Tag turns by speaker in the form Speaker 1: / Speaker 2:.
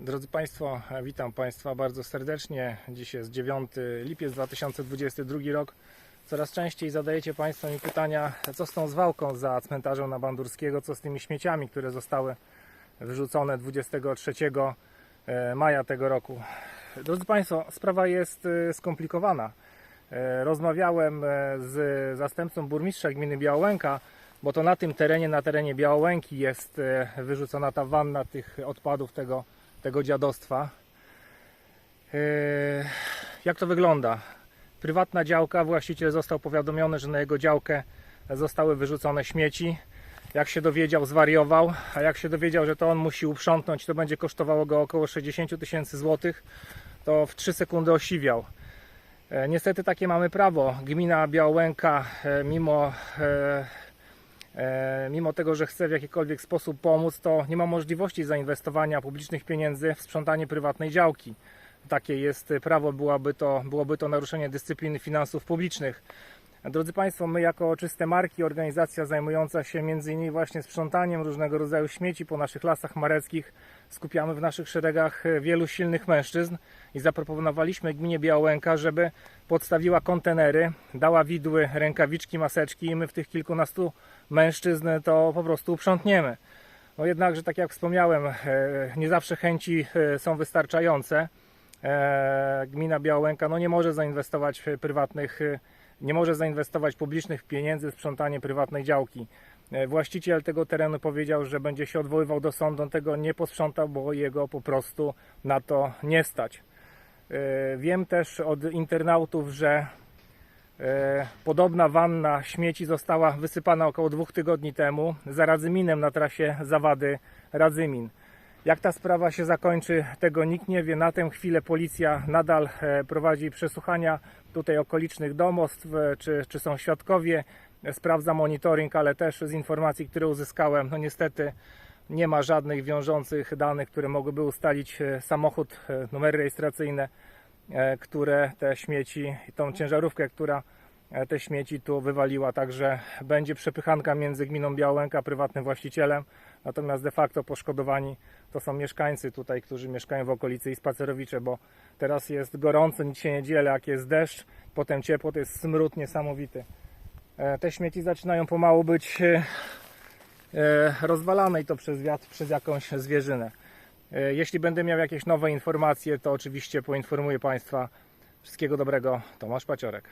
Speaker 1: Drodzy Państwo, witam Państwa bardzo serdecznie. Dziś jest 9 lipiec 2022 rok. Coraz częściej zadajecie Państwo mi pytania, co z tą zwałką za cmentarzem na Bandurskiego, co z tymi śmieciami, które zostały wyrzucone 23 e, maja tego roku. Drodzy Państwo, sprawa jest e, skomplikowana. E, Rozmawiałem z zastępcą burmistrza gminy Białęka, bo to na tym terenie, na terenie Białęki jest wyrzucona ta wanna tych odpadów tego, tego dziadostwa. E, Jak to wygląda? Prywatna działka, właściciel został powiadomiony, że na jego działkę zostały wyrzucone śmieci. Jak się dowiedział, zwariował, a jak się dowiedział, że to on musi uprzątnąć, to będzie kosztowało go około 60 000 tysięcy złotych, to w 3 sekundy osiwiał. E, Niestety takie mamy prawo. Gmina Białęka, e, mimo, mimo tego, że chce w jakikolwiek sposób pomóc, to nie ma możliwości zainwestowania publicznych pieniędzy w sprzątanie prywatnej działki. Takie jest prawo, byłoby to, byłoby to naruszenie dyscypliny finansów publicznych. Drodzy Państwo, my jako Czyste Marki, organizacja zajmująca się m.in. właśnie sprzątaniem różnego rodzaju śmieci po naszych lasach mareckich, skupiamy w naszych szeregach e, wielu silnych mężczyzn i zaproponowaliśmy gminie Białęka, żeby podstawiła kontenery, dała widły, rękawiczki, maseczki i my w tych kilkunastu mężczyzn to po prostu uprzątniemy. No jednakże, tak jak wspomniałem, e, nie zawsze chęci e, są wystarczające. Gmina Białęka no nie może zainwestować w prywatnych, nie może zainwestować publicznych pieniędzy w sprzątanie prywatnej działki. E, Właściciel tego terenu powiedział, że będzie się odwoływał do sądu, on tego nie posprzątał, bo jego po prostu na to nie stać. E, Wiem też od internautów, że e, podobna wanna śmieci została wysypana około dwóch tygodni temu za Radzyminem na trasie Zawady Radzymin. Jak ta sprawa się zakończy, tego nikt nie wie. Na tę chwilę policja nadal e, prowadzi przesłuchania tutaj okolicznych domostw, e, czy, czy są świadkowie. Sprawdza monitoring, ale też z informacji, które uzyskałem, no niestety nie ma żadnych wiążących danych, które mogłyby ustalić e, samochód, numery rejestracyjne, które te śmieci, tą ciężarówkę, która te śmieci tu wywaliła. Także będzie przepychanka między gminą Białęka, prywatnym właścicielem, natomiast de facto poszkodowani to są mieszkańcy tutaj, którzy mieszkają w okolicy i spacerowicze, bo teraz jest gorąco, nic się nie jak jest deszcz, potem ciepło, to jest smród niesamowity. E, Te śmieci zaczynają pomału być e, e, rozwalane i to przez wiatr, przez jakąś zwierzynę. E, Jeśli będę miał jakieś nowe informacje, to oczywiście poinformuję Państwa. Wszystkiego dobrego, Tomasz Paciorek.